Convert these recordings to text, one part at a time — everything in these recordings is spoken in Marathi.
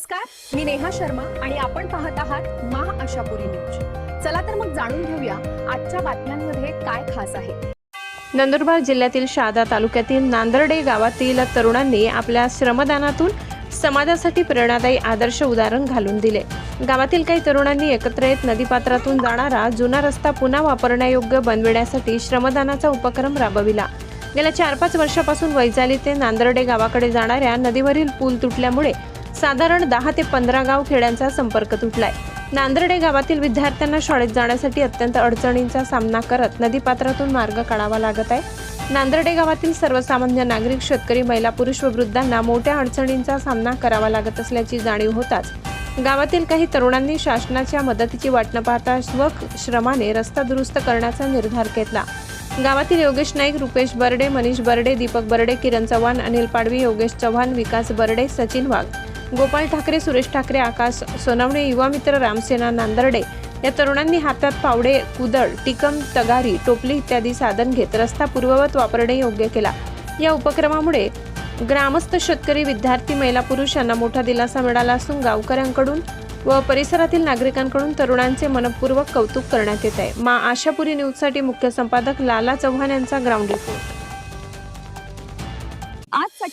नमस्कार मी नेहा शर्मा आणि आपण पाहत आहात मा आशापुरी न्यूज. चला तर मग जाणून घेऊया आजच्या बातम्यांमध्ये काय खास आहे. नंदुरबार जिल्ह्यातील शहादा तालुक्यातील नांदर्डे गावातील तरुणांनी आपल्या श्रमदानातून समाजासाठी प्रेरणादायी आदर्श उदाहरण घालून दिले. गावातील काही तरुणांनी एकत्र येत नदीपात्रातून जाणारा जुना रस्ता पुन्हा वापरण्यायोग्य बनविण्यासाठी श्रमदानाचा उपक्रम राबविला. गेल्या चार पाच वर्षापासून वैजाली ते नांदर्डे गावाकडे जाणाऱ्या नदीवरील पूल तुटल्यामुळे साधारण दहा ते पंधरा गाव खेड्यांचा संपर्क तुटलाय. नांदर्डे गावातील विद्यार्थ्यांना शाळेत जाण्यासाठी अत्यंत अडचणींचा सामना करत नदीपात्रातून मार्ग काढावा लागत आहे. नांदर्डे गावातील सर्वसामान्य नागरिक शेतकरी महिला पुरुष व वृद्धांना मोठ्या अडचणींचा सामना करावा लागत असल्याची जाणीव होताच. गावातील काही तरुणांनी शासनाच्या मदतीची वाट न पाहता स्वश्रमाने रस्ता दुरुस्त करण्याचा निर्धार घेतला. गावातील योगेश नाईक रुपेश बर्डे मनीष बर्डे दीपक बर्डे किरण चव्हाण अनिल पाडवी योगेश चव्हाण विकास बर्डे सचिन वाघ गोपाल ठाकरे सुरेश ठाकरे आकाश सोनवणे युवा मित्र रामसेना नांदर्डे या तरुणांनी हातात पावडे कुदळ टिकम तगारी टोपली इत्यादी साधन घेत रस्ता पूर्ववत वापरणे योग्य केला. या उपक्रमामुळे ग्रामस्थ शेतकरी विद्यार्थी महिला पुरुष यांना मोठा दिलासा मिळाला असून गावकऱ्यांकडून व परिसरातील नागरिकांकडून तरुणांचे मनपूर्वक कौतुक करण्यात येत आहे. मा आशापुरी न्यूजसाठी मुख्य संपादक लाला चव्हाण यांचा ग्राउंड रिपोर्ट.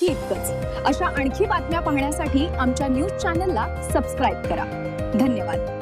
आजसाठी इतकंच. अशा आणखी बातम्या पाहण्यासाठी आमच्या न्यूज चॅनलला सबस्क्राईब करा. धन्यवाद.